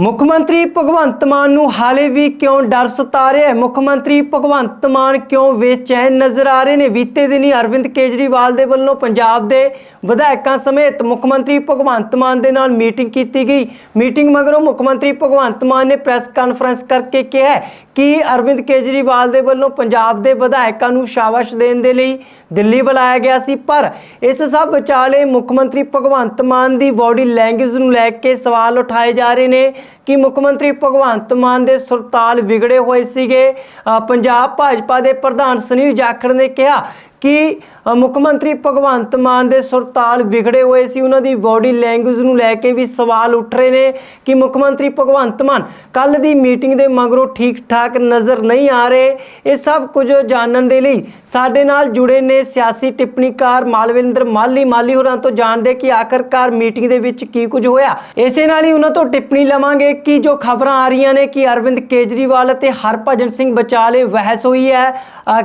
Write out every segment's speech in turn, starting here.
ਮੁੱਖ ਮੰਤਰੀ ਭਗਵੰਤ ਮਾਨ ਨੂੰ ਹਾਲੇ ਵੀ ਕਿਉਂ ਡਰ ਸਤਾ ਰਿਹਾ ਹੈ? ਮੁੱਖ ਮੰਤਰੀ ਭਗਵੰਤ ਮਾਨ ਕਿਉਂ ਬੇਚੈਨ ਨਜ਼ਰ ਆ ਰਹੇ ਨੇ? ਬੀਤੇ ਦਿਨੀ ਅਰਵਿੰਦ ਕੇਜਰੀਵਾਲ ਦੇ ਵੱਲੋਂ ਪੰਜਾਬ ਦੇ ਵਿਧਾਇਕਾਂ ਸਮੇਤ ਮੁੱਖ ਮੰਤਰੀ ਭਗਵੰਤ ਮਾਨ ਦੇ ਨਾਲ ਮੀਟਿੰਗ ਕੀਤੀ ਗਈ। ਮੀਟਿੰਗ ਮਗਰੋਂ ਮੁੱਖ ਮੰਤਰੀ ਭਗਵੰਤ ਮਾਨ ਨੇ ਪ੍ਰੈਸ ਕਾਨਫਰੰਸ ਕਰਕੇ ਕਿਹਾ ਕਿ ਅਰਵਿੰਦ ਕੇਜਰੀਵਾਲ ਦੇ ਵੱਲੋਂ ਪੰਜਾਬ ਦੇ ਵਿਧਾਇਕਾਂ ਨੂੰ ਸ਼ਾਬਾਸ਼ ਦੇਣ ਦੇ ਲਈ ਦਿੱਲੀ ਬੁਲਾਇਆ ਗਿਆ ਸੀ, ਪਰ ਇਸ ਸਭ ਵਿਚਾਲੇ ਮੁੱਖ ਮੰਤਰੀ ਭਗਵੰਤ ਮਾਨ ਦੀ ਬਾਡੀ ਲੈਂਗੁਏਜ ਨੂੰ ਲੈ ਕੇ ਸਵਾਲ ਉਠਾਏ ਜਾ ਰਹੇ ਨੇ। ਕਿ ਮੁੱਖ ਮੰਤਰੀ ਭਗਵੰਤ ਮਾਨ ਦੇ ਸੁਰਤਾਲ ਵਿਗੜੇ ਹੋਏ ਸੀਗੇ। ਅ, ਪੰਜਾਬ ਭਾਜਪਾ ਦੇ ਪ੍ਰਧਾਨ ਸੁਨੀਲ ਜਾਖੜ ਨੇ ਕਿਹਾ ਕਿ ਮੁੱਖ ਮੰਤਰੀ ਭਗਵੰਤ ਮਾਨ ਦੇ ਸੁਰਤਾਲ ਵਿਗੜੇ ਹੋਏ ਸੀ। ਉਹਨਾਂ ਦੀ ਬਾਡੀ ਲੈਂਗੁਏਜ ਨੂੰ ਲੈ ਕੇ ਵੀ ਸਵਾਲ ਉੱਠ ਰਹੇ ਨੇ ਕਿ ਮੁੱਖ ਮੰਤਰੀ ਭਗਵੰਤ ਮਾਨ ਕੱਲ ਦੀ ਮੀਟਿੰਗ ਦੇ ਮਗਰੋਂ ਠੀਕ ਠਾਕ ਨਜ਼ਰ ਨਹੀਂ ਆ ਰਹੇ। ਇਹ ਸਭ ਕੁਝ ਜਾਣਨ ਦੇ ਲਈ ਸਾਡੇ ਨਾਲ ਜੁੜੇ ਨੇ ਸਿਆਸੀ ਟਿੱਪਣੀਕਾਰ ਮਾਲਵਿੰਦਰ ਮਾਲੀ। ਮਾਲੀ ਹੋਰਾਂ ਤੋਂ ਜਾਣਦੇ ਕਿ ਆਖਰਕਾਰ ਮੀਟਿੰਗ ਦੇ ਵਿੱਚ ਕੀ ਕੁਝ ਹੋਇਆ। ਇਸੇ ਨਾਲ ਹੀ ਉਹਨਾਂ ਤੋਂ ਟਿੱਪਣੀ ਲਵਾਂਗੇ ਕਿ ਜੋ ਖਬਰਾਂ ਆ ਰਹੀਆਂ ਨੇ ਕਿ ਅਰਵਿੰਦ ਕੇਜਰੀਵਾਲ ਅਤੇ ਹਰਭਜਨ ਸਿੰਘ ਬਚਾਲੇ ਬਹਿਸ ਹੋਈ ਹੈ।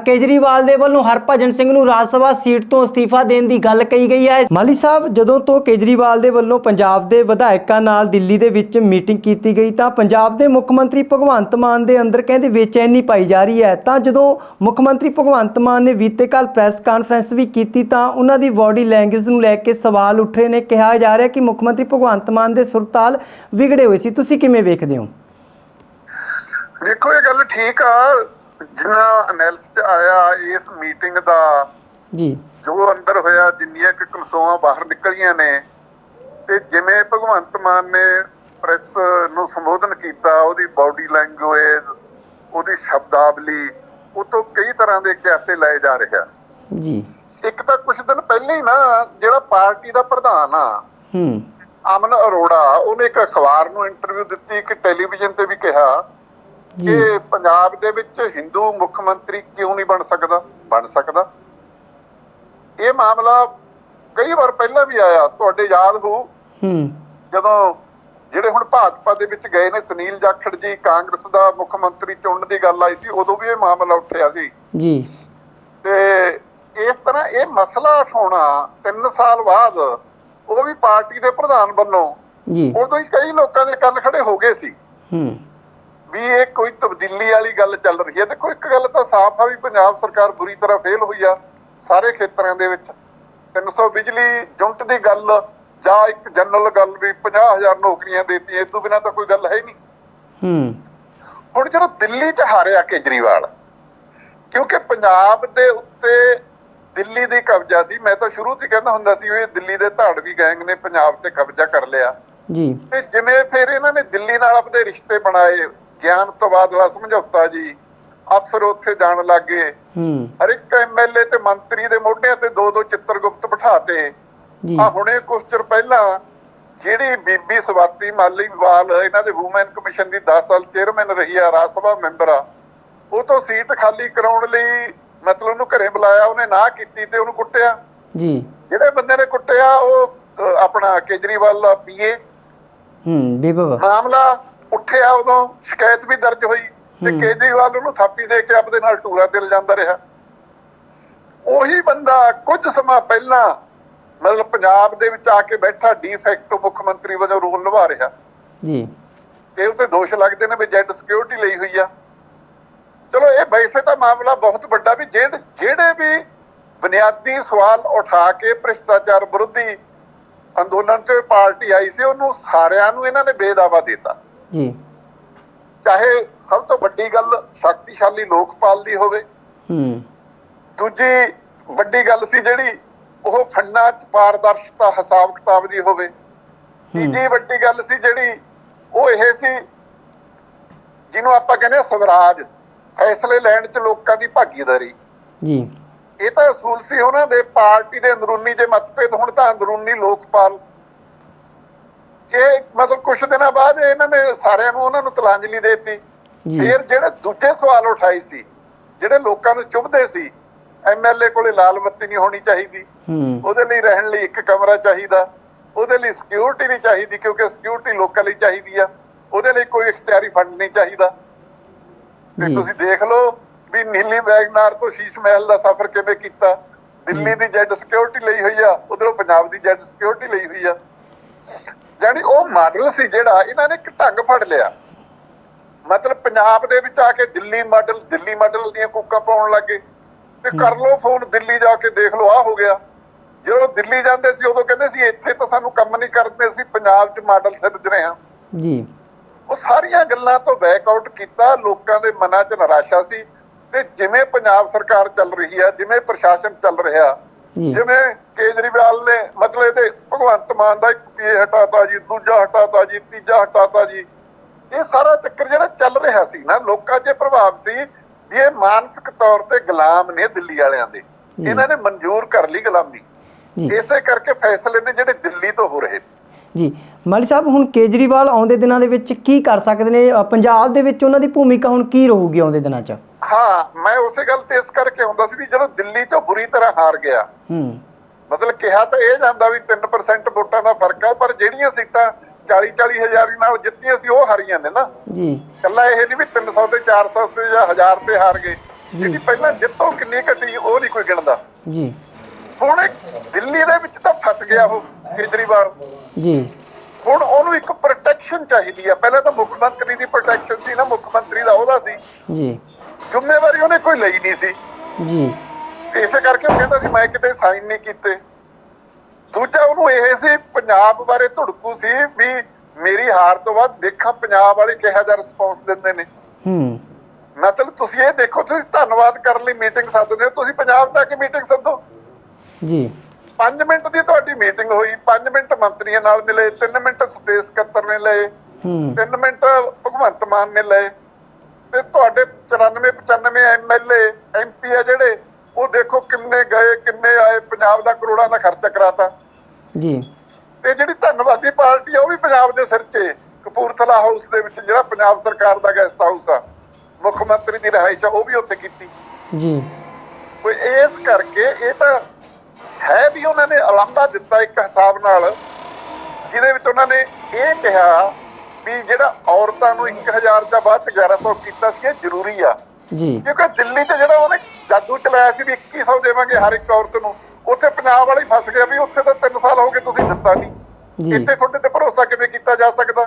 ਕੇਜਰੀਵਾਲ ਦੇ ਵੱਲੋਂ ਹਰਭਜਨ ਸਿੰਘ ਨੂੰ ਰਾਜ ਸਭਾ ਸੀਟ ਤੋਂ ਅਸਤੀਫਾ ਦੇਣ ਦੀ ਗੱਲ ਕਹੀ ਗਈ ਹੈ। ਮਾਲੀ ਸਾਹਿਬ, ਜਦੋਂ ਤੋਂ ਕੇਜਰੀਵਾਲ ਦੇ ਵੱਲੋਂ ਪੰਜਾਬ ਦੇ ਵਿਧਾਇਕਾਂ ਨਾਲ ਦਿੱਲੀ ਦੇ ਵਿੱਚ ਮੀਟਿੰਗ ਕੀਤੀ ਗਈ, ਤਾਂ ਪੰਜਾਬ ਦੇ ਮੁੱਖ ਮੰਤਰੀ ਭਗਵੰਤ ਮਾਨ ਦੇ ਅੰਦਰ ਕਹਿੰਦੇ ਬੇਚੈਨੀ ਪਾਈ ਜਾ ਰਹੀ ਹੈ। ਤਾਂ ਜਦੋਂ ਮੁੱਖ ਮੰਤਰੀ ਭਗਵੰਤ ਮਾਨ ਨੇ ਬੀਤੇ ਕੱਲ ਪ੍ਰੈਸ ਕਾਨਫਰੰਸ ਵੀ ਕੀਤੀ, ਤਾਂ ਉਹਨਾਂ ਦੀ ਬਾਡੀ ਲੈਂਗੁਏਜ ਨੂੰ ਲੈ ਕੇ ਸਵਾਲ ਉੱਠ ਰਹੇ ਨੇ। ਕਿਹਾ ਜਾ ਰਿਹਾ ਕਿ ਮੁੱਖ ਮੰਤਰੀ ਭਗਵੰਤ ਮਾਨ ਦੇ ਸੁਰਤਾਲ ਵਿਗੜੇ ਹੋਏ ਸੀ। ਤੁਸੀਂ ਕਿਵੇਂ ਵੇਖਦੇ ਹੋ? ਦੇਖੋ, ਇਹ ਗੱਲ ਠੀਕ ਆ। ਜਿੰਨਾ ਅਨੈਲਿਸਿਸ ਆਇਆ ਇਸ ਮੀਟਿੰਗ ਦਾ ਜੀ। ਜੋ ਅੰਦਰ ਹੋਇਆ ਜਿੰਨੀਆਂ ਕਿ ਕਲਸੋਆਂ ਬਾਹਰ ਨਿਕਲੀਆਂ ਨੇ ਤੇ ਜਿਵੇਂ ਭਗਵੰਤ ਮਾਨ ਨੇ ਪ੍ਰੈਸ ਨੂੰ ਸੰਬੋਧਨ ਕੀਤਾ ਉਹਦੀ ਬਾਡੀ ਲੈਂਗੁਏਜ ਉਹਦੀ ਸ਼ਬਦਾਵਲੀ ਉਹ ਤੋਂ ਕਈ ਤਰ੍ਹਾਂ ਦੇ ਕਿਆਸੇ ਲਏ ਜਾ ਰਿਹਾ ਜੀ। ਇੱਕ ਤਾਂ ਕੁਝ ਦਿਨ ਪਹਿਲਾਂ ਹੀ ਨਾ ਜਿਹੜਾ ਪਾਰਟੀ ਦਾ ਪ੍ਰਧਾਨ ਆ ਹੂੰ। ਅਮਨ ਅਰੋੜਾ ਉਹਨੇ ਇੱਕ ਅਖਬਾਰ ਨੂੰ ਇੰਟਰਵਿਊ ਦਿੱਤੀ ਇੱਕ ਟੈਲੀਵਿਜ਼ਨ ਤੇ ਵੀ ਕਿਹਾ ਕਿ ਪੰਜਾਬ ਦੇ ਵਿੱਚ ਹਿੰਦੂ ਮੁੱਖ ਮੰਤਰੀ ਕਿਉਂ ਨਹੀਂ ਬਣ ਸਕਦਾ? ਬਣ ਸਕਦਾ। ਇਹ ਮਾਮਲਾ ਕਈ ਵਾਰ ਪਹਿਲਾਂ ਵੀ ਆਇਆ ਤੁਹਾਡੇ ਯਾਦ ਹੋ? ਹੂੰ। ਜਦੋਂ ਜਿਹੜੇ ਹੁਣ ਭਾਜਪਾ ਦੇ ਵਿੱਚ ਗਏ ਨੇ ਸੁਨੀਲ ਜਾਖੜ ਜੀ ਕਾਂਗਰਸ ਦਾ ਮੁੱਖ ਮੰਤਰੀ ਚੁਣਨ ਦੀ ਗੱਲ ਆਈ ਸੀ ਉਦੋਂ ਵੀ ਇਹ ਮਾਮਲਾ ਉੱਠਿਆ ਸੀ। ਜੀ। ਤੇ ਇਸ ਤਰ੍ਹਾਂ ਇਹ ਮਸਲਾ ਉਠਾਉਣਾ 3 ਸਾਲ ਬਾਅਦ ਉਹ ਵੀ ਪਾਰਟੀ ਦੇ ਪ੍ਰਧਾਨ ਵੱਲੋਂ ਜੀ। ਉਦੋਂ ਹੀ ਕਈ ਲੋਕਾਂ ਦੇ ਕੰਨ ਖੜੇ ਹੋ ਗਏ ਸੀ। ਹੂੰ। ਵੀ ਇਹ ਕੋਈ ਤਬਦੀਲੀ ਵਾਲੀ ਗੱਲ ਚੱਲ ਰਹੀ ਹੈ। ਦੇਖੋ ਇੱਕ ਗੱਲ ਤਾਂ ਸਾਫ਼ ਆ ਵੀ ਪੰਜਾਬ ਸਰਕਾਰ ਬੁਰੀ ਤਰ੍ਹਾਂ ਫੇਲ ਹੋਈ ਆ। ਸਾਰੇ ਖੇਤਰਾਂ ਦੇ ਵਿੱਚ। 300 ਬਿਜਲੀ ਯੂਨਿਟ ਦੀ ਗੱਲ ਜਾਂ ਇੱਕ ਜਨਰਲ ਗੱਲ ਵੀ 50000 ਨੌਕਰੀਆਂ ਦੇਤੀਆਂ ਇਸ ਤੋਂ ਬਿਨਾਂ ਤਾਂ ਕੋਈ ਗੱਲ ਹੈ ਹੀ ਨਹੀਂ। ਹੂੰ। ਹੁਣ ਜਦੋਂ ਦਿੱਲੀ 'ਚ ਹਾਰਿਆ ਕੇਜਰੀਵਾਲ ਕਿਉਂਕਿ ਪੰਜਾਬ ਦੇ ਉੱਤੇ ਦਿੱਲੀ ਦੀ ਕਬਜ਼ਾ ਸੀ ਮੈਂ ਤਾਂ ਸ਼ੁਰੂ ਤੋਂ ਕਹਿੰਦਾ ਹੁੰਦਾ ਸੀ ਵੀ ਇਹ ਦਿੱਲੀ ਦੇ ਧਾੜਵੀ ਗੈਂਗ ਨੇ ਪੰਜਾਬ ਤੇ ਕਬਜ਼ਾ ਕਰ ਲਿਆ। ਜੀ। ਤੇ ਜਿਵੇਂ ਫਿਰ ਇਹਨਾਂ ਨੇ ਦਿੱਲੀ ਨਾਲ ਆਪਣੇ ਰਿਸ਼ਤੇ ਬਣਾਏ ਗਿਆਨ ਤਬਾਦਲਾ ਸਮਝੌਤਾ ਜੀ ਅਫਸਰ ਉੱਥੇ ਜਾਣ ਲੱਗੇ। ਹੂੰ। ਹਰ ਇੱਕ ਐਮਐਲਏ ਤੇ ਮੰਤਰੀ ਦੇ ਮੋਢਿਆਂ ਤੇ ਦੋ ਦੋ ਚਿੱਤਰਗੁਪਤ ਬਿਠਾਤੇ। ਜੀ। ਆ ਹੁਣੇ ਕੁਝ ਚਿਰ ਪਹਿਲਾਂ ਜਿਹੜੀ ਬੀਬੀ ਸਵਾਤੀ ਮਾਲੀਵਾਲ ਇਹਨਾਂ ਦੇ ਵੂਮਨ ਕਮਿਸ਼ਨ ਦੀ 10 ਸਾਲ ਚੇਅਰਮੈਨ ਰਹੀ ਆ ਰਾਜ ਸਭਾ ਮੈਂਬਰ ਆ ਉਹ ਤੋਂ ਸੀਟ ਖਾਲੀ ਕਰਾਉਣ ਲਈ ਮਤਲਬ ਉਹਨੂੰ ਘਰੇ ਬੁਲਾਇਆ ਉਹਨੇ ਨਾ ਕੀਤੀ ਤੇ ਉਹਨੂੰ ਕੁੱਟਿਆ। ਜੀ। ਜਿਹੜੇ ਬੰਦੇ ਨੇ ਕੁੱਟਿਆ ਉਹ ਆਪਣਾ ਕੇਜਰੀਵਾਲ ਦਾ ਪੀਏ ਹੂੰ ਬੀਬਾ ਮਾਮਲਾ ਉੱਠਿਆ ਉਦੋਂ ਸ਼ਿਕਾਇਤ ਵੀ ਦਰਜ ਹੋਈ। ਤੇ। ਕੇਜਰੀਵਾਲ ਉਹਨੂੰ ਥਾਪੀ ਦੇ ਕੇ ਆਪਦੇ ਨਾਲ ਟੂਰਾ ਤੇ ਜਾਂਦਾ ਰਿਹਾ। ਉਹੀ ਬੰਦਾ ਕੁਝ ਸਮਾਂ ਪਹਿਲਾਂ ਮਤਲਬ ਪੰਜਾਬ ਦੇ ਵਿੱਚ ਆ ਕੇ ਬੈਠਾ ਡੀਫੈਕਟੋ ਮੁੱਖ ਮੰਤਰੀ ਵਜੋਂ ਰੋਲ ਨਿਭਾ ਰਿਹਾ। ਜੀ। ਤੇ ਉੱਤੇ ਦੋਸ਼ ਲੱਗਦੇ ਨੇ ਵੀ ਜੈਡ ਸਿਕਿਉਰਿਟੀ ਲਈ ਹੋਈ ਆ। ਚਲੋ ਇਹ ਵੈਸੇ ਤਾਂ ਮਾਮਲਾ ਬਹੁਤ ਵੱਡਾ ਵੀ ਜਿਹੜੇ ਜਿਹੜੇ ਵੀ ਬੁਨਿਆਦੀ ਸਵਾਲ ਉਠਾ ਕੇ ਭ੍ਰਿਸ਼ਟਾਚਾਰ ਵਿਰੋਧੀ ਅੰਦੋਲਨ 'ਚ ਪਾਰਟੀ ਆਈ ਸੀ ਉਹਨੂੰ ਸਾਰਿਆਂ ਨੂੰ ਇਹਨਾਂ ਨੇ ਬੇਦਾਵਾ ਦਿੱਤਾ। ਜੀ। ਚਾਹੇ ਸਭ ਤੋਂ ਵੱਡੀ ਗੱਲ ਸ਼ਕਤੀਸ਼ਾਲੀ ਲੋਕਪਾਲ ਦੀ ਹੋਵੇ। ਹੂੰ। ਦੂਜੀ ਵੱਡੀ ਗੱਲ ਸੀ ਜਿਹੜੀ ਉਹ ਫੰਡਾਂ 'ਚ ਪਾਰਦਰਸ਼ਤਾ ਹਿਸਾਬ ਕਿਤਾਬ ਦੀ ਹੋਵੇ। ਤੀਜੀ ਵੱਡੀ ਗੱਲ ਸੀ ਜਿਹੜੀ ਉਹ ਇਹ ਸੀ ਜਿਹਨੂੰ ਆਪਾਂ ਕਹਿੰਦੇ ਆ ਸਵਰਾਜ ਫੈਸਲੇ ਲੈਣ 'ਚ ਲੋਕਾਂ ਦੀ ਭਾਗੀਦਾਰੀ। ਜੀ। ਇਹ ਤਾਂ ਅਸੂਲ ਸੀ ਉਹਨਾਂ ਦੇ ਪਾਰਟੀ ਦੇ ਅੰਦਰੂਨੀ ਜੇ ਮਤਭੇਦ ਹੁਣ ਤਾਂ ਅੰਦਰੂਨੀ ਲੋਕਪਾਲ ਇਹ ਮਤਲਬ ਕੁਝ ਦਿਨਾਂ ਬਾਅਦ ਇਹਨਾਂ ਨੇ ਸਾਰਿਆਂ ਨੂੰ ਉਹਨਾਂ ਨੂੰ ਤਲਾਂਜਲੀ ਦੇਤੀ। ਫਿਰ ਜਿਹੜੇ ਦੂਜੇ ਸਵਾਲ ਉਠਾਏ ਸੀ ਜਿਹੜੇ ਲੋਕਾਂ ਨੂੰ ਚੁਭਦੇ ਸੀ ਐਮਐਲਏ ਕੋਲੇ ਲਾਲ ਬੱਤੀ ਨਹੀਂ ਹੋਣੀ ਚਾਹੀਦੀ। ਉਹਦੇ ਲਈ ਰਹਿਣ ਲਈ ਇੱਕ ਕਮਰਾ ਚਾਹੀਦਾ। ਉਹਦੇ ਲਈ ਸਿਕਿਉਰਿਟੀ ਨਹੀਂ ਚਾਹੀਦੀ ਕਿਉਂਕਿ ਸਿਕਿਉਰਿਟੀ ਲੋਕਾਂ ਲਈ ਚਾਹੀਦੀ ਆ। ਉਹਦੇ ਲਈ ਕੋਈ ਇਖਤਿਆਰੀ ਫੰਡ ਨਹੀਂ ਚਾਹੀਦਾ। ਤੇ। ਤੁਸੀਂ ਦੇਖ ਲਓ ਵੀ ਨੀਲੀ ਵੈਗਨਾਰ ਤੋਂ ਸ਼ੀਸ਼ ਮਹਿਲ ਦਾ ਸਫ਼ਰ ਕਿਵੇਂ ਕੀਤਾ। ਦਿੱਲੀ ਦੀ ਜੈਡ ਸਿਕਿਉਰਿਟੀ ਲਈ ਹੋਈ ਆ ਉਧਰੋਂ ਪੰਜਾਬ ਦੀ ਜੈਡ ਸਿਕਿਉਰਿਟੀ ਲਈ ਹੋਈ ਆ। ਯਾਨੀ ਉਹ ਮਾਡਲ ਸੀ ਜਿਹੜਾ ਇਹਨਾਂ ਨੇ ਇੱਕ ਢੰਗ ਫੜ ਲਿਆ। ਮਤਲਬ ਪੰਜਾਬ ਦੇ ਵਿੱਚ ਆ ਕੇ ਦਿੱਲੀ ਮਾਡਲ ਦਿੱਲੀ ਮਾਡਲ ਦੀਆਂ ਕੋਕਾਂ ਪਾਉਣ ਲੱਗੇ ਤੇ ਕਰ ਲਓ ਫੋਨ ਦਿੱਲੀ ਜਾ ਕੇ ਦੇਖ ਲਓ ਆ ਹੋ ਗਿਆ। ਜਦੋਂ ਦਿੱਲੀ ਜਾਂਦੇ ਸੀ ਉਦੋਂ ਕਹਿੰਦੇ ਸੀ ਇੱਥੇ ਤਾਂ ਸਾਨੂੰ ਕੰਮ ਨਹੀਂ ਕਰਦੇ ਅਸੀਂ ਪੰਜਾਬ 'ਚ ਮਾਡਲ ਸਿਰਜ ਰਹੇ ਹਾਂ। ਜੀ। ਉਹ ਸਾਰੀਆਂ ਗੱਲਾਂ ਤੋਂ ਬੈਕ ਆਊਟ ਕੀਤਾ ਲੋਕਾਂ ਦੇ ਮਨਾਂ 'ਚ ਨਿਰਾਸ਼ਾ ਸੀ। ਤੇ ਜਿਵੇਂ ਪੰਜਾਬ ਸਰਕਾਰ ਚੱਲ ਰਹੀ ਹੈ ਜਿਵੇਂ ਪ੍ਰਸ਼ਾਸਨ ਚੱਲ ਰਿਹਾ ਜਿਵੇਂ ਕੇਜਰੀਵਾਲ ਨੇ ਮਤਲਬ ਇਹਦੇ ਭਗਵੰਤ ਮਾਨ ਦਾ ਇੱਕ ਪੀਏ ਹਟਾਤਾ ਜੀ ਦੂਜਾ ਹਟਾਤਾ ਜੀ ਤੀਜਾ ਹਟਾਤਾ ਜੀ। ਇਹ ਸਾਰਾ ਚੱਕਰ ਜਿਹੜਾ ਚੱਲ ਰਿਹਾ ਸੀ ਨਾ ਲੋਕਾਂ 'ਚ ਪ੍ਰਭਾਵ ਸੀ ਵੀ ਇਹ ਮਾਨਸਿਕ ਤੌਰ ਤੇ ਗੁਲਾਮ ਨੇ ਦਿੱਲੀ ਵਾਲਿਆਂ ਦੇ। ਇਹਨਾਂ ਨੇ ਮਨਜ਼ੂਰ ਕਰ ਲਈ ਗੁਲਾਮੀ। ਇਸੇ ਕਰਕੇ ਫੈਸਲੇ ਨੇ ਜਿਹੜੇ ਦਿੱਲੀ ਤੋਂ ਹੋ ਰਹੇ ਜੀ। ਮਾਲੀ ਸਾਹਿਬ ਹੁਣ ਕੇਜਰੀਵਾਲ ਆਉਂਦੇ ਦਿਨਾਂ ਦੇ ਵਿੱਚ ਕੀ ਕਰ ਸਕਦੇ ਨੇ? ਅ, ਪੰਜਾਬ ਦੇ ਵਿੱਚ ਉਹਨਾਂ ਦੀ ਭੂਮਿਕਾ ਹੁਣ ਕੀ ਰਹੂਗੀ ਆਉਂਦੇ ਦਿਨਾਂ 'ਚ? ਹਾਂ ਮੈਂ ਉਸੇ ਗੱਲ ਤੇ ਇਸ ਕਰਕੇ ਹੁੰਦਾ ਸੀ ਵੀ ਜਦੋਂ ਦਿੱਲੀ ਤੋਂ ਬੁਰੀ ਤਰ੍ਹਾਂ ਹਾਰ ਗਿਆ ਹੂੰ। ਮਤਲਬ ਕਿਹਾ ਤਾਂ ਇਹ ਜਾਂਦਾ ਵੀ 3% ਵੋਟਾਂ ਦਾ ਫ਼ਰਕ ਆ ਪਰ ਜਿਹੜੀਆਂ ਸੀਟਾਂ 40 40 ਹਜ਼ਾਰੀ ਨਾਲ ਜਿੱਤੀਆਂ ਸੀ ਉਹ ਹਾਰੀਆਂ ਨੇ ਨਾ। ਜੀ। ਕੱਲਾ ਇਹ ਨਹੀਂ ਵੀ 300 ਤੇ 400 ਤੇ ਜਾਂ 1000 ਤੇ ਹਾਰ ਗਏ। ਜਿਹੜੀ ਪਹਿਲਾਂ ਜਿੱਤੋਂ ਕਿੰਨੀ ਘਟੀ ਉਹ ਨਹੀਂ ਕੋਈ ਗਿਣਦਾ। ਜੀ। ਹੁਣ ਇਹ ਦਿੱਲੀ ਦੇ ਵਿੱਚ ਤਾਂ ਫਸ ਗਿਆ ਉਹ ਕੇਜਰੀਵਾਲ। ਜੀ। ਹੁਣ ਉਹਨੂੰ ਇੱਕ ਪ੍ਰੋਟੈਕਸ਼ਨ ਚਾਹੀਦੀ ਆ। ਪਹਿਲਾਂ ਤਾਂ ਮੁੱਖ ਮੰਤਰੀ ਦੀ ਪ੍ਰੋਟੈਕਸ਼ਨ ਸੀ ਨਾ ਮੁੱਖ ਮੰਤਰੀ ਦਾ ਉਹਦਾ ਸੀ। ਜੀ। ਜ਼ਿੰਮੇਵਾਰੀ ਉਹਨੇ ਕੋਈ ਲਈ ਨਹੀਂ ਸੀ। ਜੀ। ਇਸੇ ਕਰਕੇ ਉਹ ਕਹਿੰਦਾ ਸੀ ਮੈਂ ਕਿਤੇ ਸਾਈਨ ਨਹੀਂ ਕੀਤੇ। ਦੂਜਾ ਉਹਨੂੰ ਇਹ ਸੀ ਪੰਜਾਬ ਬਾਰੇ ਧੜਕੂ ਸੀ ਵੀ ਮੇਰੀ ਹਾਰ ਤੋਂ ਬਾਅਦ ਦੇਖਾਂ ਪੰਜਾਬ ਵਾਲੇ ਕਿਹੋ ਜਿਹਾ ਰਿਸਪੌਂਸ ਦਿੰਦੇ ਨੇ। ਹੂੰ। ਮਤਲਬ ਤੁਸੀਂ ਇਹ ਦੇਖੋ ਤੁਸੀਂ ਧੰਨਵਾਦ ਕਰਨ ਲਈ ਮੀਟਿੰਗ ਸੱਦਦੇ ਹੋ ਤੁਸੀਂ ਪੰਜਾਬ ਜਾ ਕੇ ਮੀਟਿੰਗ ਸੱਦੋ। ਜੀ। 5 ਮਿੰਟ ਦੀ ਤੁਹਾਡੀ ਮੀਟਿੰਗ ਹੋਈ 5 ਮਿੰਟ ਮੰਤਰੀਆਂ ਨਾਲ ਮਿਲੇ 3 ਮਿੰਟ ਸਪੇਸ ਸਕੱਤਰ ਨੇ ਲਏ ਹੂੰ। 3 ਮਿੰਟ ਭਗਵੰਤ ਮਾਨ ਨੇ ਲਏ। ਤੇ ਤੁਹਾਡੇ 94 95 ਐਮਐਲਏ ਐਮਪੀ ਆ ਜਿਹੜੇ ਉਹ ਦੇਖੋ ਕਿੰਨੇ ਗਏ ਕਿੰਨੇ ਆਏ ਪੰਜਾਬ ਦਾ ਕਰੋੜਾਂ ਦਾ ਖਰਚਾ ਕਰਾਤਾ। ਜੀ। ਤੇ ਜਿਹੜੀ ਧੰਨਵਾਦੀ ਪਾਰਟੀ ਆ ਉਹ ਵੀ ਪੰਜਾਬ ਦੇ ਸਿਰ 'ਚ। ਕਪੂਰਥਲਾ ਹਾਊਸ ਦੇ ਵਿੱਚ ਜਿਹੜਾ ਪੰਜਾਬ ਸਰਕਾਰ ਦਾ ਗੈਸਟ ਹਾਊਸ ਆ ਮੁੱਖ ਮੰਤਰੀ ਦੀ ਰਿਹਾਇਸ਼ ਆ ਉਹ ਵੀ ਉੱਥੇ ਕੀਤੀ। ਜੀ। ਕੋਈ ਇਸ ਕਰਕੇ ਇਹ ਤਾਂ ਹੈ ਵੀ ਉਹਨਾਂ ਨੇ ਅਲੰਬਾ ਦਿੱਤਾ ਇੱਕ ਹਿਸਾਬ ਨਾਲ ਜਿਹਦੇ ਵਿੱਚ ਉਹਨਾਂ ਨੇ ਇਹ ਕਿਹਾ ਵੀ ਜਿਹੜਾ ਔਰਤਾਂ ਨੂੰ 1000 ਦਾ ਬਾਅਦ 'ਚ 1100 ਕੀਤਾ ਸੀ ਇਹ ਜ਼ਰੂਰੀ ਆ। ਜੀ। ਕਿਉਂਕਿ ਦਿੱਲੀ 'ਚ ਜਿਹੜਾ ਉਹਨੇ ਜਾਦੂ ਚਲਾਇਆ ਸੀ ਵੀ 2100 ਦੇਵਾਂਗੇ ਹਰ ਇੱਕ ਔਰਤ ਨੂੰ ਉੱਥੇ ਪੰਜਾਬ ਵਾਲੇ ਫਸ ਗਿਆ ਵੀ ਉੱਥੇ ਤਾਂ 3 ਸਾਲ ਹੋ ਗਏ ਤੁਸੀਂ ਦਿੱਤਾ ਨਹੀਂ। ਜੀ। ਇੱਥੇ ਤੁਹਾਡੇ ਤੇ ਭਰੋਸਾ ਕਿਵੇਂ ਕੀਤਾ ਜਾ ਸਕਦਾ?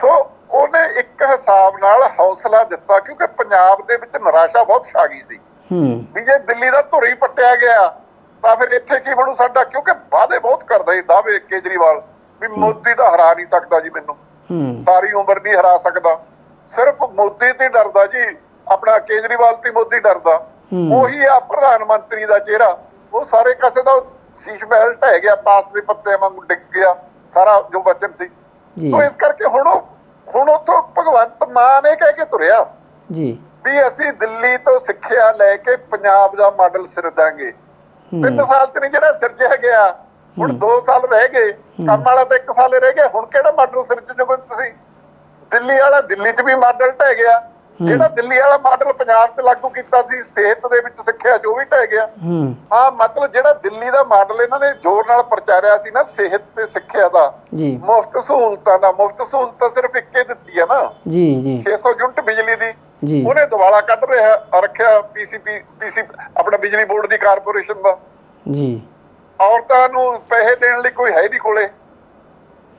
ਸੋ ਉਹਨੇ ਇੱਕ ਹਿਸਾਬ ਨਾਲ ਹੌਸਲਾ ਦਿੱਤਾ ਕਿਉਂਕਿ ਪੰਜਾਬ ਦੇ ਵਿੱਚ ਨਿਰਾਸ਼ਾ ਬਹੁਤ ਛਾ ਗਈ ਸੀ। ਹੂੰ। ਵੀ ਜੇ ਦਿੱਲੀ ਦਾ ਧੁਰੀ ਪੱਟਿਆ ਗਿਆ ਤਾਂ ਫਿਰ ਇੱਥੇ ਕੀ ਬਣੂ ਸਾਡਾ? ਕਿਉਂਕਿ ਵਾਅਦੇ ਬਹੁਤ ਕਰਦਾ ਸੀ ਦਾਅਵੇ ਕੇਜਰੀਵਾਲ ਵੀ ਮੋਦੀ ਤਾਂ ਹਰਾ ਨਹੀਂ ਸਕਦਾ ਜੀ ਮੈਨੂੰ। ਹੂੰ। ਸਾਰੀ ਉਮਰ ਨਹੀਂ ਹਰਾ ਸਕਦਾ। ਸਿਰਫ ਮੋਦੀ ਤੇ ਡਰਦਾ ਜੀ। ਆਪਣਾ ਕੇਜਰੀਵਾਲ ਤੇ ਮੋਦੀ ਡਰਦਾ। ਉਹੀ ਆ ਪ੍ਰਧਾਨ ਮੰਤਰੀ ਦਾ ਚਿਹਰਾ। ਉਹ ਸਾਰੇ ਕਸੇ ਦਾ ਸ਼ੀਸ਼ ਮਹਿਲ ਢਹਿ ਗਿਆ ਪਾਸ ਦੇ ਪੱਤੇ ਵਾਂਗੂ ਡਿੱਗ ਗਿਆ। ਸਾਰਾ ਜੋ ਵਚਨ ਸੀ। ਜੀ। ਸੋ ਇਸ ਕਰਕੇ ਹੁਣ ਹੁਣ ਉਥੋਂ ਭਗਵੰਤ ਮਾਨ ਇਹ ਕਹਿ ਕੇ ਤੁਰਿਆ। ਜੀ। ਵੀ ਅਸੀਂ ਦਿੱਲੀ ਤੋਂ ਸਿੱਖਿਆ ਲੈ ਕੇ ਪੰਜਾਬ ਦਾ ਮਾਡਲ ਸਿਰਜਾਂਗੇ ਤਿੰਨ ਸਾਲ ਚ ਨਹੀਂ ਜਿਹੜਾ ਸਿਰਜਿਆ ਗਿਆ। ਹੁਣ 2 ਸਾਲ ਰਹਿ ਗਏ। ਕੰਮ ਵਾਲਾ ਤਾਂ 1 ਸਾਲ ਰਹਿ ਗਿਆ। ਹੁਣ ਕਿਹੜਾ ਮਾਡਲ ਸਿਰਜੋਗੇ ਤੁਸੀਂ? ਦਿੱਲੀ ਵਾਲਾ ਦਿੱਲੀ 'ਚ ਵੀ ਮਾਡਲ ਢਹਿ ਗਿਆ। ਜਿਹੜਾ ਦਿੱਲੀ ਵਾਲਾ ਮਾਡਲ ਪੰਜਾਬ 'ਚ ਲਾਗੂ ਕੀਤਾ ਸੀ ਸਿਹਤ ਦੇ ਵਿੱਚ ਸਿੱਖਿਆ ਜੋ ਵੀ ਢਹਿ ਗਿਆ। ਹੂੰ। ਮਤਲਬ ਜਿਹੜਾ ਦਿੱਲੀ ਦਾ ਮਾਡਲ ਇਹਨਾਂ ਨੇ ਜ਼ੋਰ ਨਾਲ ਪ੍ਰਚਾਰਿਆ ਸੀ ਨਾ ਸਿਹਤ ਤੇ ਸਿੱਖਿਆ ਦਾ। ਮੁਫਤ ਸਹੂਲਤਾਂ ਦਾ। ਮੁਫਤ ਸਹੂਲਤਾਂ ਸਿਰਫ ਇੱਕੇ ਦਿੱਤੀ ਹੈ ਨਾ। ਜੀ ਜੀ। 600 ਯੂਨਿਟ ਬਿਜਲੀ ਦੀ। ਜੀ। ਉਹਨੇ ਦਿਵਾਲਾ ਕੱਢ ਰਿਹਾ ਰੱਖਿਆ ਪੀਸੀਪੀ ਪੀਸੀ ਆਪਣਾ ਬਿਜਲੀ ਬੋਰਡ ਦੀ ਕਾਰਪੋਰੇਸ਼ਨ ਦਾ। ਜੀ। ਔਰਤਾਂ ਨੂੰ ਪੈਸੇ ਦੇਣ ਲਈ ਕੋਈ ਹੈ ਨਹੀਂ ਕੋਲੇ।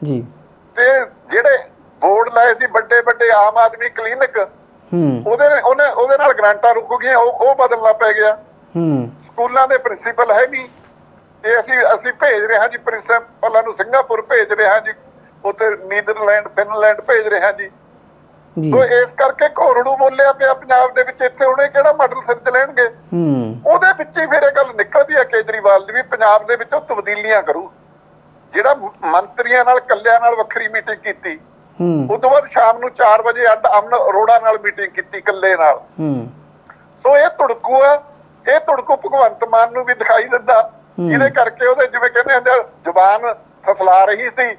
ਜੀ। ਤੇ ਜਿਹੜੇ ਬੋਰਡ ਲਾਏ ਸੀ ਵੱਡੇ ਵੱਡੇ ਆਮ ਆਦਮੀ ਕਲੀਨਿਕ ਹੂੰ। ਉਹਦੇ ਉਹਨੇ ਉਹਦੇ ਨਾਲ ਗ੍ਰਾਂਟਾਂ ਰੁਕ ਗਈਆਂ ਉਹ ਉਹ ਬਦਲਣਾ ਪੈ ਗਿਆ। ਹੂੰ। ਸਕੂਲਾਂ ਦੇ ਪ੍ਰਿੰਸੀਪਲ ਹੈ ਨਹੀਂ। ਇਹ ਅਸੀਂ ਅਸੀਂ ਭੇਜ ਰਹੇ ਹਾਂ ਜੀ ਪ੍ਰਿੰਸੀਪਲਾਂ ਨੂੰ ਸਿੰਗਾਪੁਰ ਭੇਜ ਰਹੇ ਹਾਂ ਜੀ। ਉੱਥੇ ਨੀਦਰਲੈਂਡ ਫਿਨਲੈਂਡ ਭੇਜ ਰਹੇ ਹਾਂ ਜੀ। ਸੋ ਇਸ ਕਰਕੇ ਘੋਰੜੂ ਬੋਲਿਆ ਪਿਆ ਪੰਜਾਬ ਦੇ ਵਿੱਚ ਇੱਥੇ ਉਹਨੇ ਕਿਹੜਾ ਮਾਡਲ ਸਿਰਜ ਲੈਣਗੇ? ਹੂੰ। ਉਹਦੇ ਵਿੱਚ ਹੀ ਫਿਰ ਇਹ ਗੱਲ ਨਿਕਲਦੀ ਹੈ ਕੇਜਰੀਵਾਲ ਦੀ ਵੀ ਪੰਜਾਬ ਦੇ ਵਿੱਚ ਉਹ ਤਬਦੀਲੀਆਂ ਕਰੂ। ਜਿਹੜਾ ਮੰਤਰੀਆਂ ਨਾਲ ਕੱਲਿਆਂ ਨਾਲ ਵੱਖਰੀ ਮੀਟਿੰਗ ਕੀਤੀ। ਹੂੰ। ਉਸ ਤੋਂ ਬਾਅਦ ਸ਼ਾਮ ਨੂੰ 4 ਵਜੇ ਅੱਡ ਅਮਨ ਅਰੋੜਾ ਨਾਲ ਮੀਟਿੰਗ ਕੀਤੀ ਕੱਲੇ ਨਾਲ। ਹੂੰ। ਸੋ ਇਹ ਤੁੜਕੂ ਆ। ਇਹ ਤੁੜਕੂ ਭਗਵੰਤ ਮਾਨ ਨੂੰ ਵੀ ਦਿਖਾਈ ਦਿੰਦਾ। ਜਿਹਦੇ ਕਰਕੇ ਉਹਦੇ ਜਿਵੇਂ ਕਹਿੰਦੇ ਹੁੰਦੇ ਆ, ਜ਼ੁਬਾਨ ਫਸਲਾ ਰਹੀ ਸੀ।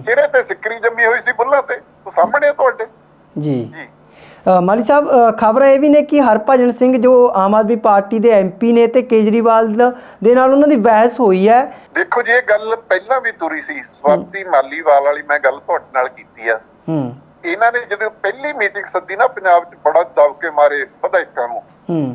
ਚਿਹਰੇ ਤੇ ਸਿੱਕਰੀ ਜੰਮੀ ਹੋਈ ਸੀ ਬੁੱਲਾਂ ਤੇ। ਉਹ ਸਾਹਮਣੇ ਆ ਤੁਹਾਡੇ। ਜੀ। ਮਾਲੀ ਸਾਹਿਬ ਖਬਰ ਇਹ ਵੀ ਨੇ ਕਿ ਹਰਭਜਨ ਸਿੰਘ ਜੋ ਆਮ ਆਦਮੀ ਪਾਰਟੀ ਦੇ ਐਮਪੀ ਨੇ ਤੇ ਕੇਜਰੀਵਾਲ ਦਾ- ਨਾਲ ਉਹਨਾਂ ਦੀ ਬਹਿਸ ਹੋਈ ਹੈ। ਦੇਖੋ ਜੀ ਇਹ ਗੱਲ ਪਹਿਲਾਂ ਵੀ ਤੁਰੀ ਸੀ। ਸਵਾਤੀ ਮਾਲੀਵਾਲ ਵਾਲੀ ਮੈਂ ਗੱਲ ਤੁਹਾਡੇ ਨਾਲ ਕੀਤੀ ਆ। ਹੂੰ। ਇਹਨਾਂ ਨੇ ਜਦੋਂ ਪਹਿਲੀ ਮੀਟਿੰਗ ਸੱਦੀ ਨਾ ਪੰਜਾਬ 'ਚ ਬੜਾ ਦਬ ਕੇ ਮਾਰੇ ਵਿਧਾਇਕਾਂ ਨੂੰ।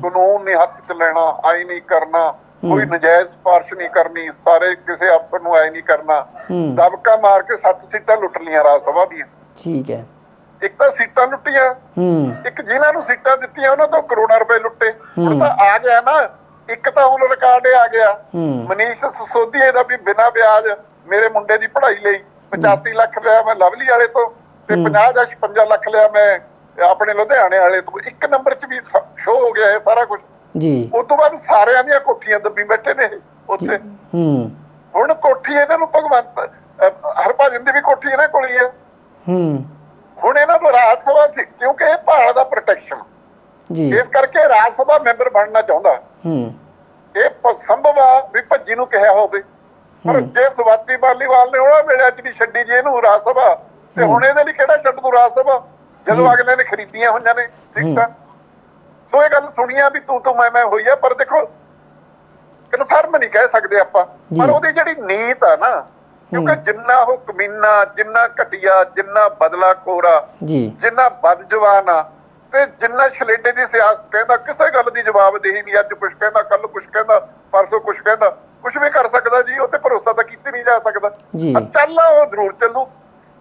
ਕਾਨੂੰਨ ਨਹੀਂ ਹੱਥ 'ਚ ਲੈਣਾ ਆਈ ਨਹੀਂ ਕਰਨਾ ਕੋਈ ਨਜਾਇਜ਼ ਸਿਫਾਰਿਸ਼ ਨਹੀਂ ਕਰਨੀ ਸਾਰੇ ਕਿਸੇ ਅਫਸਰ ਨੂੰ ਆਏ ਨਹੀਂ ਕਰਨਾ। ਦਬਕਾ ਮਾਰ ਕੇ ਸੱਤ ਸੀਟਾਂ ਲੁੱਟ ਲੀਆਂ ਰਾਜ ਸਭਾ ਦੀਆਂ। ਠੀਕ ਹੈ। ਇੱਕ ਤਾਂ ਸੀਟਾਂ ਲੁੱਟੀਆਂ। ਹੂੰ। ਇੱਕ ਜਿਨ੍ਹਾਂ ਨੂੰ ਸੀਟਾਂ ਦਿੱਤੀਆਂ ਉਹਨਾਂ ਤੋਂ ਕਰੋੜਾਂ ਰੁਪਏ ਲੁੱਟੇ। ਹੁਣ। ਤਾਂ ਆ ਗਿਆ ਨਾ ਇੱਕ ਤਾਂ ਹੁਣ ਰਿਕਾਰਡ ਆ ਗਿਆ। ਮਨੀਸ਼ ਸਸੋਦੀਏ ਦਾ ਵੀ ਬਿਨਾਂ ਵਿਆਜ ਮੇਰੇ ਮੁੰਡੇ ਦੀ ਪੜ੍ਹਾਈ ਲਈ 85 ਲੱਖ ਲਿਆ ਮੈਂ ਲਵਲੀ ਵਾਲੇ ਤੋਂ ਤੇ 50 ਜਾਂ 56 ਲੱਖ ਲਿਆ ਮੈਂ ਆਪਣੇ ਲੁਧਿਆਣੇ ਵਾਲੇ ਤੋਂ। ਇੱਕ ਨੰਬਰ 'ਚ ਵੀ ਸ਼ੋ ਹੋ ਗਿਆ ਇਹ ਸਾਰਾ ਕੁਝ ਜੀ। ਉਸ ਤੋਂ ਬਾਅਦ ਸਾਰਿਆਂ ਦੀਆਂ ਕੋਠੀਆਂ ਦੱਬੀ ਬੈਠੇ ਨੇ ਉੱਥੇ। ਹੂੰ। ਹੁਣ ਕੋਠੀ ਇਹਨਾਂ ਨੂੰ ਭਗਵੰਤ ਹਰਭਜਨ ਦੀ ਵੀ ਕੋਠੀ ਇਹਨਾਂ ਕੋਲ ਹੀ ਹੈ। ਨੂੰ ਰਾਜ ਸਭਾ ਸੀ ਕਿਉਂਕਿ ਇਹ ਭਾਰਤ ਦਾ ਪ੍ਰੋਟੈਕਸ਼ਨ ਜੀ। ਇਸ ਕਰਕੇ ਰਾਜ ਸਭਾ ਮੈਂਬਰ ਬਣਨਾ ਚਾਹੁੰਦਾ। ਹੂੰ। ਇਹ ਸੰਭਵ ਆ ਵੀ ਭੱਜੀ ਨੂੰ ਕਿਹਾ ਹੋਵੇ। ਪਰ। ਜੇ ਸਵਾਤੀ ਬਾਲੀਵਾਲ ਨੇ ਉਹਨਾਂ ਵੇਲੇ ਚ ਨਹੀਂ ਛੱਡੀ ਜੇ ਇਹਨੂੰ ਰਾਜ ਸਭਾ ਤੇ ਹੁਣ ਇਹਦੇ ਲਈ ਕਿਹੜਾ ਛੱਡ ਦੂ ਰਾਜ ਸਭਾ? ਜਦੋਂ ਅਗਲੇ ਨੇ ਖਰੀਦੀਆਂ ਹੋਈਆਂ ਨੇ ਸਿੱਖਾਂ ਸੋ ਇਹ ਗੱਲ ਸੁਣੀਆਂ ਵੀ ਤੂੰ ਤੂੰ ਮੈਂ ਮੈਂ ਹੋਈ ਆ ਪਰ ਦੇਖੋ ਕਨਫਰਮ ਨਹੀਂ ਕਹਿ ਸਕਦੇ ਆਪਾਂ। ਪਰ ਉਹਦੀ ਜਿਹੜੀ ਨੀਤ ਆ ਨਾ ਕਿਉਂਕਿ ਜਿੰਨਾ ਉਹ ਕਮੀਨਾ ਜਿੰਨਾ ਘਟੀਆ ਜਿੰਨਾ ਬਦਲਾ ਕੋਰਾ ਜੀ। ਜਿੰਨਾ ਬਦ ਜਵਾਨ ਆ ਤੇ ਜਿੰਨਾ ਛਲੇਡੇ ਦੀ ਸਿਆਸਤ ਕਹਿੰਦਾ ਕਿਸੇ ਗੱਲ ਦੀ ਜਵਾਬਦੇਹੀ ਨਹੀਂ ਅੱਜ ਕੁਛ ਕਹਿੰਦਾ ਕੱਲ ਕੁਛ ਕਹਿੰਦਾ ਪਰਸੋਂ ਕੁਛ ਕਹਿੰਦਾ ਕੁਛ ਵੀ ਕਰ ਸਕਦਾ ਜੀ ਉਹ ਤੇ ਭਰੋਸਾ ਤਾਂ ਕੀਤਾ ਨਹੀਂ ਜਾ ਸਕਦਾ। ਚੱਲ ਉਹ ਜ਼ਰੂਰ ਚੱਲੂ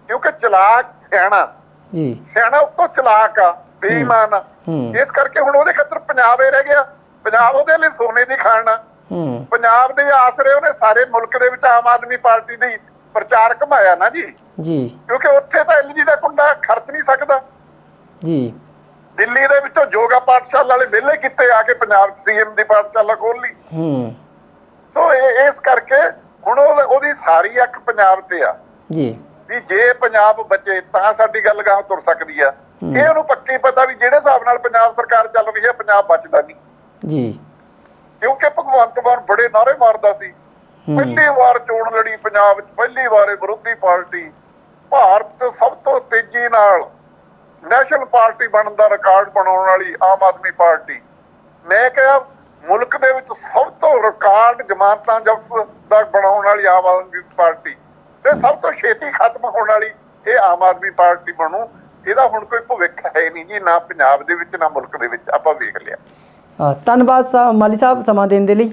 ਕਿਉਂਕਿ ਚਲਾਕ ਸਿਆਣਾ। ਜੀ। ਸਿਆਣਾ ਉੱਤੋਂ ਚਲਾਕ ਆ ਬੇਈਮਾਨ ਆ। ਇਸ ਕਰਕੇ ਹੁਣ ਉਹਦੇ ਖਾਤਰ ਪੰਜਾਬ ਹੀ ਰਹਿ ਗਿਆ। ਪੰਜਾਬ ਉਹਦੇ ਲਈ ਸੋਨੇ ਦੀ ਖਾਣ ਆ। ਪੰਜਾਬ ਦੇ ਆਸਰੇ ਉਹਨੇ ਸਾਰੇ ਮੁਲਕ ਦੇ ਵਿੱਚ ਆਮ ਆਦਮੀ ਪਾਰਟੀ ਦੀ ਪ੍ਰਚਾਰ ਘਮਾਇਆ ਨਾ ਜੀ। ਜੀ। ਕਿਉਂਕਿ ਉੱਥੇ ਤਾਂ ਐਲਜੀ ਦਾ ਕੁੰਡਾ ਖਰਚ ਨਹੀਂ ਸਕਦਾ। ਜੀ। ਦਿੱਲੀ ਦੇ ਵਿੱਚੋਂ ਯੋਗਾ ਪਾਠਸ਼ਾਲਾ ਵਾਲੇ ਵਿਹਲੇ ਕੀਤੇ ਆ ਕੇ ਪੰਜਾਬ ਚ ਸੀਐਮ ਦੀ ਪਾਠਸ਼ਾਲਾ ਖੋਲ ਲਈ। ਹੂੰ। ਸੋ ਇਹ ਇਸ ਕਰਕੇ ਹੁਣ ਉਹ- ਉਹਦੀ ਸਾਰੀ ਅੱਖ ਪੰਜਾਬ ਤੇ ਆ। ਜੀ। ਵੀ ਜੇ ਪੰਜਾਬ ਬਚੇ ਤਾਂ ਸਾਡੀ ਗੱਲ ਗਾਂ ਤੁਰ ਸਕਦੀ ਆ। ਇਹ ਉਹਨੂੰ ਪੱਕੀ ਪਤਾ ਵੀ ਜਿਹੜੇ ਹਿਸਾਬ ਨਾਲ ਪੰਜਾਬ ਸਰਕਾਰ ਚੱਲ ਰਹੀ ਹੈ ਪੰਜਾਬ ਬਚਦਾ ਨਹੀਂ। ਜੀ। ਕਿਉਂਕਿ ਭਗਵੰਤ ਮਾਨ ਬੜੇ ਨਾਰੇ ਮਾਰਦਾ ਸੀ। ਪਹਿਲੀ ਵਾਰ ਚੋਣ ਲੜੀ ਪੰਜਾਬ ਵਿੱਚ ਪਹਿਲੀ ਵਾਰ ਵਿਰੋਧੀ ਪਾਰਟੀ ਭਾਰਤ ਸਭ ਤੋਂ ਤੇਜ਼ੀ ਨਾਲ ਨੈਸ਼ਨਲ ਪਾਰਟੀ ਬਣਨ ਦਾ ਰਿਕਾਰਡ ਬਣਾਉਣ ਵਾਲੀ ਆਮ ਆਦਮੀ ਪਾਰਟੀ। ਮੈਂ ਕਿਹਾ ਮੁਲਕ ਦੇ ਵਿੱਚ ਸਭ ਤੋਂ ਰਿਕਾਰਡ ਜਮਾਨਤਾਂ ਜ਼ਬਤ ਦਾ ਬਣਾਉਣ ਵਾਲੀ ਆਮ ਆਦਮੀ ਪਾਰਟੀ ਤੇ ਸਭ ਤੋਂ ਛੇਤੀ ਖਤਮ ਹੋਣ ਵਾਲੀ ਇਹ ਆਮ ਆਦਮੀ ਪਾਰਟੀ ਬਣੂ ਇਹਦਾ ਹੁਣ ਕੋਈ ਭਵਿੱਖ ਹੈ ਨਹੀਂ ਜੀ ਨਾ ਪੰਜਾਬ ਦੇ ਵਿੱਚ ਨਾ ਮੁਲਕ ਦੇ ਵਿੱਚ। ਆਪਾਂ ਵੇਖ ਲਿਆ। ਧੰਨਵਾਦ ਸਾ- ਮਾਲੀ ਸਾਹਿਬ ਸਮਾਂ ਦੇਣ ਦੇ ਲਈ।